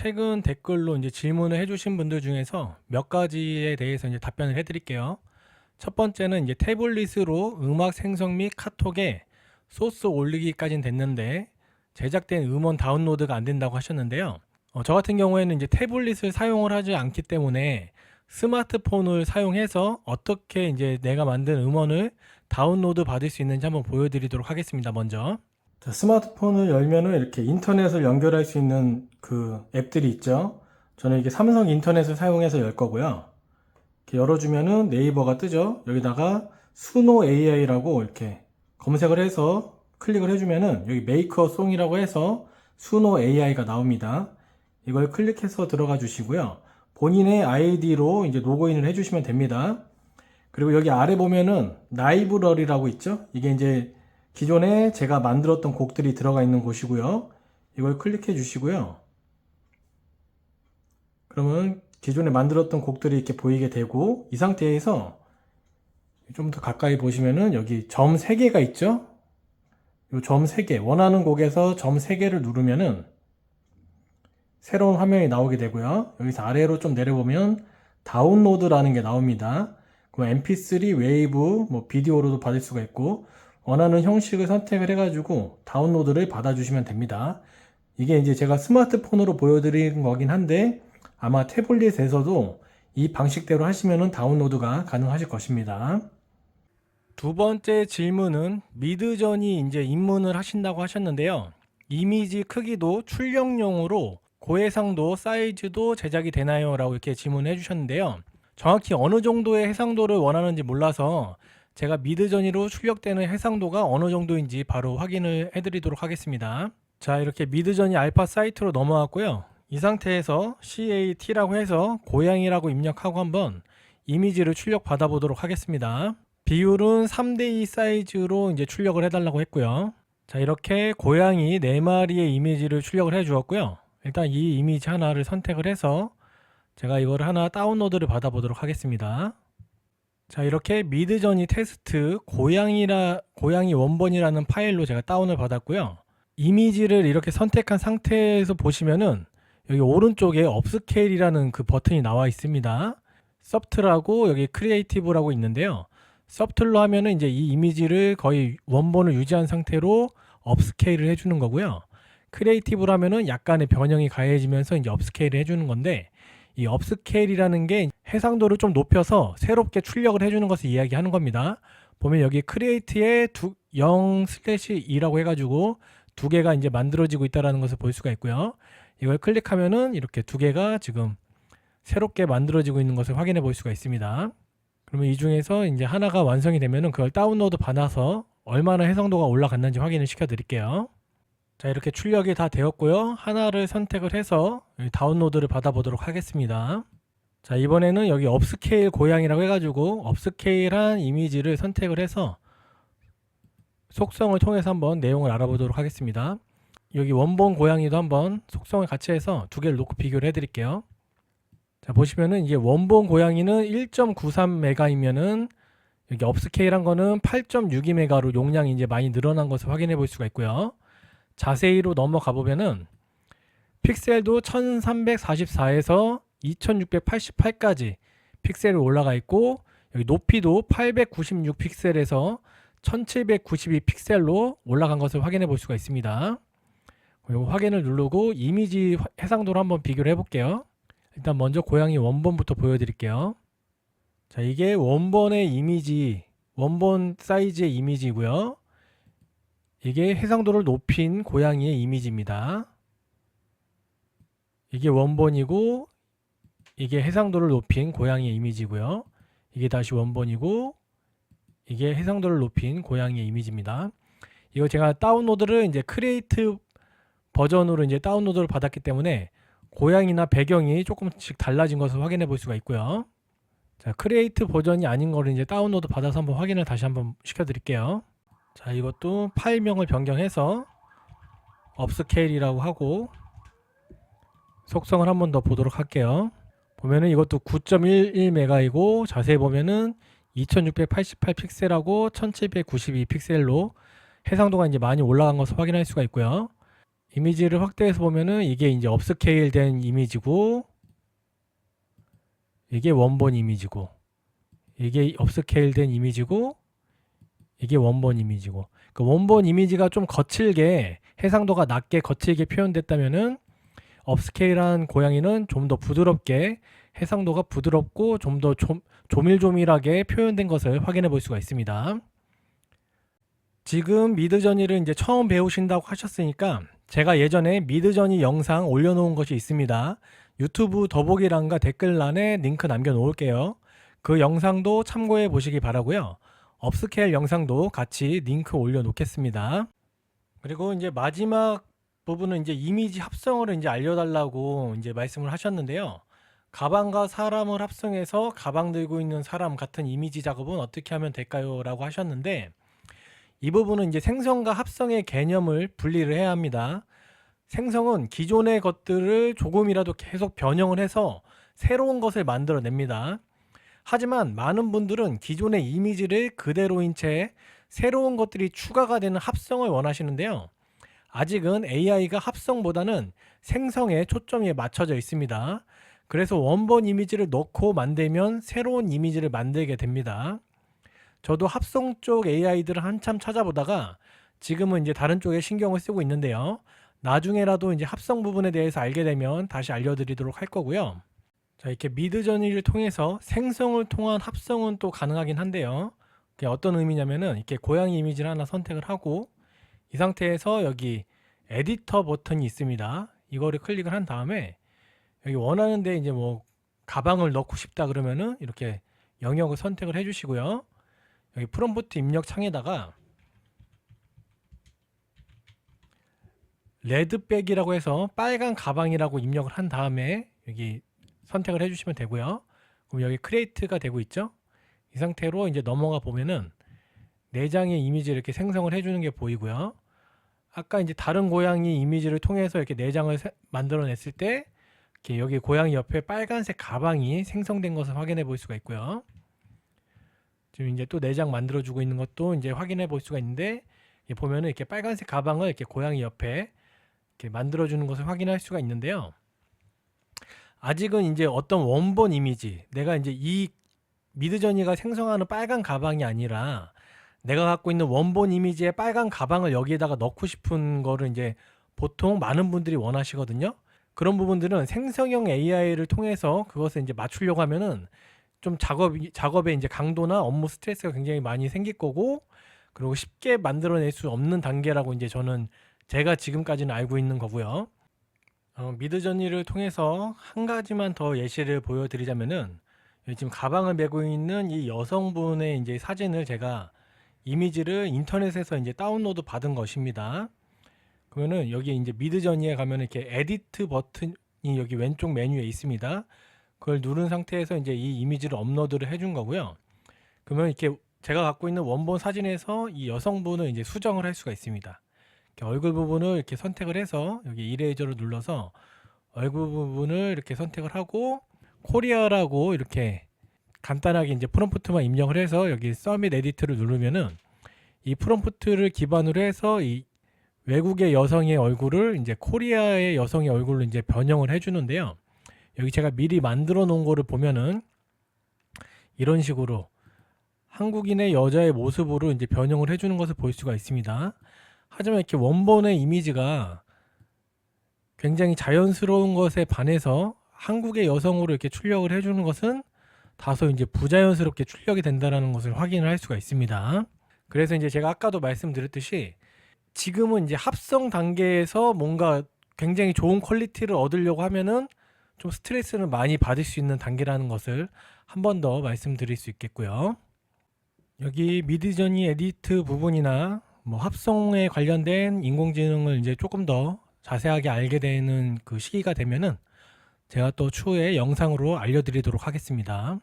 최근 댓글로 이제 질문을 해주신 분들 중에서 몇 가지에 대해서 이제 답변을 해드릴게요. 첫 번째는 이제 태블릿으로 음악 생성 및 카톡에 소스 올리기까지는 됐는데 제작된 음원 다운로드가 안 된다고 하셨는데요. 어, 저 같은 경우에는 이제 태블릿을 사용을 하지 않기 때문에 스마트폰을 사용해서 어떻게 이제 내가 만든 음원을 다운로드 받을 수 있는지 한번 보여드리도록 하겠습니다. 먼저. 자, 스마트폰을 열면은 이렇게 인터넷을 연결할 수 있는 그 앱들이 있죠. 저는 이게 삼성 인터넷을 사용해서 열 거고요. 이렇게 열어주면은 네이버가 뜨죠. 여기다가 수노 AI라고 이렇게 검색을 해서 클릭을 해주면은 여기 메이커 송이라고 해서 수노 AI가 나옵니다. 이걸 클릭해서 들어가 주시고요. 본인의 아이디로 이제 로그인을 해주시면 됩니다. 그리고 여기 아래 보면은 라이브러리라고 있죠. 이게 이제 기존에 제가 만들었던 곡들이 들어가 있는 곳이고요. 이걸 클릭해 주시고요. 그러면 기존에 만들었던 곡들이 이렇게 보이게 되고 이 상태에서 좀 더 가까이 보시면은 여기 점 3개가 있죠? 이 점 3개, 원하는 곡에서 점 3개를 누르면은 새로운 화면이 나오게 되고요. 여기서 아래로 좀 내려보면 다운로드라는 게 나옵니다. 그 mp3, 웨이브, 뭐 비디오로도 받을 수가 있고 원하는 형식을 선택을 해가지고 다운로드를 받아주시면 됩니다. 이게 이제 제가 스마트폰으로 보여드리는 거긴 한데 아마 태블릿에서도 이 방식대로 하시면은 다운로드가 가능하실 것입니다. 두 번째 질문은 미드전이 이제 입문을 하신다고 하셨는데요. 이미지 크기도 출력용으로 고해상도 사이즈도 제작이 되나요? 라고 이렇게 질문해 주셨는데요. 정확히 어느 정도의 해상도를 원하는지 몰라서 제가 미드 전이로 출력되는 해상도가 어느 정도인지 바로 확인을 해드리도록 하겠습니다. 자 이렇게 미드 전이 알파 사이트로 넘어왔고요. 이 상태에서 CAT라고 해서 고양이라고 입력하고 한번 이미지를 출력 받아보도록 하겠습니다. 비율은 3대2 사이즈로 이제 출력을 해달라고 했고요. 자 이렇게 고양이 4마리의 이미지를 출력을 해 주었고요. 일단 이 이미지 하나를 선택을 해서 제가 이걸 하나 다운로드를 받아보도록 하겠습니다. 자 이렇게 미드저니 테스트 고양이라 고양이 원본이라는 파일로 제가 다운을 받았고요. 이미지를 이렇게 선택한 상태에서 보시면은 여기 오른쪽에 업스케일이라는 그 버튼이 나와 있습니다. 서프트라고 여기 크리에이티브라고 있는데요. 서프트로 하면은 이제 이 이미지를 거의 원본을 유지한 상태로 업스케일을 해주는 거고요. 크리에이티브로 하면은 약간의 변형이 가해지면서 이제 업스케일을 해주는 건데 이 업스케일이라는 게 해상도를 좀 높여서 새롭게 출력을 해주는 것을 이야기하는 겁니다. 보면 여기 크리에이트에 두, 0 슬래시 2라고 해가지고 두 개가 이제 만들어지고 있다라는 것을 볼 수가 있고요. 이걸 클릭하면은 이렇게 두 개가 지금 새롭게 만들어지고 있는 것을 확인해 볼 수가 있습니다. 그러면 이 중에서 이제 하나가 완성이 되면은 그걸 다운로드 받아서 얼마나 해상도가 올라갔는지 확인을 시켜 드릴게요. 자 이렇게 출력이 다 되었고요. 하나를 선택을 해서 다운로드를 받아보도록 하겠습니다. 자 이번에는 여기 업스케일 고양이라고 해가지고 업스케일한 이미지를 선택을 해서 속성을 통해서 한번 내용을 알아보도록 하겠습니다. 여기 원본 고양이도 한번 속성을 같이 해서 두 개를 놓고 비교를 해 드릴게요. 자 보시면은 이게 원본 고양이는 1.93메가이면은 여기 업스케일한 거는 8.62메가로 용량이 이제 많이 늘어난 것을 확인해 볼 수가 있고요 자세히로 넘어가 보면은 픽셀도 1344에서 2688까지 픽셀이 올라가 있고 여기 높이도 896 픽셀에서 1792 픽셀로 올라간 것을 확인해 볼 수가 있습니다. 그리고 확인을 누르고 이미지 해상도를 한번 비교를 해볼게요. 일단 먼저 고양이 원본부터 보여드릴게요. 자, 이게 원본의 이미지, 원본 사이즈의 이미지고요. 이게 해상도를 높인 고양이의 이미지입니다. 이게 원본이고 이게 해상도를 높인 고양이의 이미지고요. 이게 다시 원본이고 이게 해상도를 높인 고양이의 이미지입니다. 이거 제가 다운로드를 이제 크리에이트 버전으로 이제 다운로드를 받았기 때문에 고양이나 배경이 조금씩 달라진 것을 확인해 볼 수가 있고요. 자, 크리에이트 버전이 아닌 거를 이제 다운로드 받아서 한번 확인을 다시 한번 시켜 드릴게요. 자 이것도 파일명을 변경해서 업스케일이라고 하고 속성을 한 번 더 보도록 할게요. 보면은 이것도 9.11메가이고 자세히 보면은 2688 픽셀하고 1792 픽셀로 해상도가 이제 많이 올라간 것을 확인할 수가 있고요. 이미지를 확대해서 보면은 이게 이제 업스케일 된 이미지고 이게 원본 이미지고 이게 업스케일 된 이미지고 이게 원본 이미지고 그 원본 이미지가 좀 거칠게 해상도가 낮게 거칠게 표현됐다면은 업스케일한 고양이는 좀 더 부드럽게 해상도가 부드럽고 좀 더 조밀조밀하게 표현된 것을 확인해 볼 수가 있습니다. 지금 미드저니를 이제 처음 배우신다고 하셨으니까 제가 예전에 미드저니 영상 올려놓은 것이 있습니다. 유튜브 더보기란과 댓글란에 링크 남겨놓을게요. 그 영상도 참고해 보시기 바라고요. 업스케일 영상도 같이 링크 올려놓겠습니다. 그리고 이제 마지막 부분은 이제 이미지 합성을 이제 알려달라고 이제 말씀을 하셨는데요. 가방과 사람을 합성해서 가방 들고 있는 사람 같은 이미지 작업은 어떻게 하면 될까요? 라고 하셨는데 이 부분은 이제 생성과 합성의 개념을 분리를 해야 합니다. 생성은 기존의 것들을 조금이라도 계속 변형을 해서 새로운 것을 만들어냅니다. 하지만 많은 분들은 기존의 이미지를 그대로인 채 새로운 것들이 추가가 되는 합성을 원하시는데요. 아직은 AI가 합성보다는 생성에 초점이 맞춰져 있습니다. 그래서 원본 이미지를 넣고 만들면 새로운 이미지를 만들게 됩니다. 저도 합성 쪽 AI들을 한참 찾아보다가 지금은 이제 다른 쪽에 신경을 쓰고 있는데요. 나중에라도 이제 합성 부분에 대해서 알게 되면 다시 알려드리도록 할 거고요. 자, 이렇게 미드저니를 통해서 생성을 통한 합성은 또 가능하긴 한데요. 그게 어떤 의미냐면은 이렇게 고양이 이미지를 하나 선택을 하고 이 상태에서 여기 에디터 버튼이 있습니다. 이거를 클릭을 한 다음에 여기 원하는 데 이제 뭐 가방을 넣고 싶다 그러면은 이렇게 영역을 선택을 해 주시고요. 여기 프롬프트 입력 창에다가 레드백이라고 해서 빨간 가방이라고 입력을 한 다음에 여기 선택을 해주시면 되고요. 그럼 여기 크리에이트가 되고 있죠. 이 상태로 이제 넘어가 보면은 네 장의 이미지 이렇게 생성을 해주는 게 보이고요. 아까 이제 다른 고양이 이미지를 통해서 이렇게 네 장을 만들어냈을 때 이렇게 여기 고양이 옆에 빨간색 가방이 생성된 것을 확인해 볼 수가 있고요. 지금 이제 또 네 장 만들어주고 있는 것도 이제 확인해 볼 수가 있는데 보면은 이렇게 빨간색 가방을 이렇게 고양이 옆에 이렇게 만들어주는 것을 확인할 수가 있는데요. 아직은 이제 어떤 원본 이미지, 내가 이제 이 미드저니가 생성하는 빨간 가방이 아니라 내가 갖고 있는 원본 이미지의 빨간 가방을 여기에다가 넣고 싶은 거를 이제 보통 많은 분들이 원하시거든요. 그런 부분들은 생성형 AI를 통해서 그것을 이제 맞추려고 하면은 좀 작업 작업의 이제 강도나 업무 스트레스가 굉장히 많이 생길 거고 그리고 쉽게 만들어낼 수 없는 단계라고 이제 저는 제가 지금까지는 알고 있는 거고요. 어, 미드 저니를 통해서 한 가지만 더 예시를 보여드리자면은 지금 가방을 메고 있는 이 여성분의 이제 사진을 제가 이미지를 인터넷에서 이제 다운로드 받은 것입니다. 그러면은 여기 이제 미드 저니에 가면 이렇게 에디트 버튼이 여기 왼쪽 메뉴에 있습니다. 그걸 누른 상태에서 이제 이 이미지를 업로드를 해준 거고요. 그러면 이렇게 제가 갖고 있는 원본 사진에서 이 여성분을 이제 수정을 할 수가 있습니다. 얼굴 부분을 이렇게 선택을 해서 여기 이레이저를 눌러서 얼굴 부분을 이렇게 선택을 하고 코리아라고 이렇게 간단하게 이제 프롬프트만 입력을 해서 여기 서밋 에디트를 누르면은 이 프롬프트를 기반으로 해서 이 외국의 여성의 얼굴을 이제 코리아의 여성의 얼굴로 이제 변형을 해주는데요. 여기 제가 미리 만들어 놓은 거를 보면은 이런 식으로 한국인의 여자의 모습으로 이제 변형을 해주는 것을 볼 수가 있습니다. 하지만 이렇게 원본의 이미지가 굉장히 자연스러운 것에 반해서 한국의 여성으로 이렇게 출력을 해주는 것은 다소 이제 부자연스럽게 출력이 된다는 것을 확인을 할 수가 있습니다. 그래서 이제 제가 아까도 말씀드렸듯이 지금은 이제 합성 단계에서 뭔가 굉장히 좋은 퀄리티를 얻으려고 하면은 좀 스트레스를 많이 받을 수 있는 단계라는 것을 한 번 더 말씀드릴 수 있겠고요. 여기 미드저니 에디트 부분이나 뭐 합성에 관련된 인공지능을 이제 조금 더 자세하게 알게 되는 그 시기가 되면은 제가 또 추후에 영상으로 알려드리도록 하겠습니다.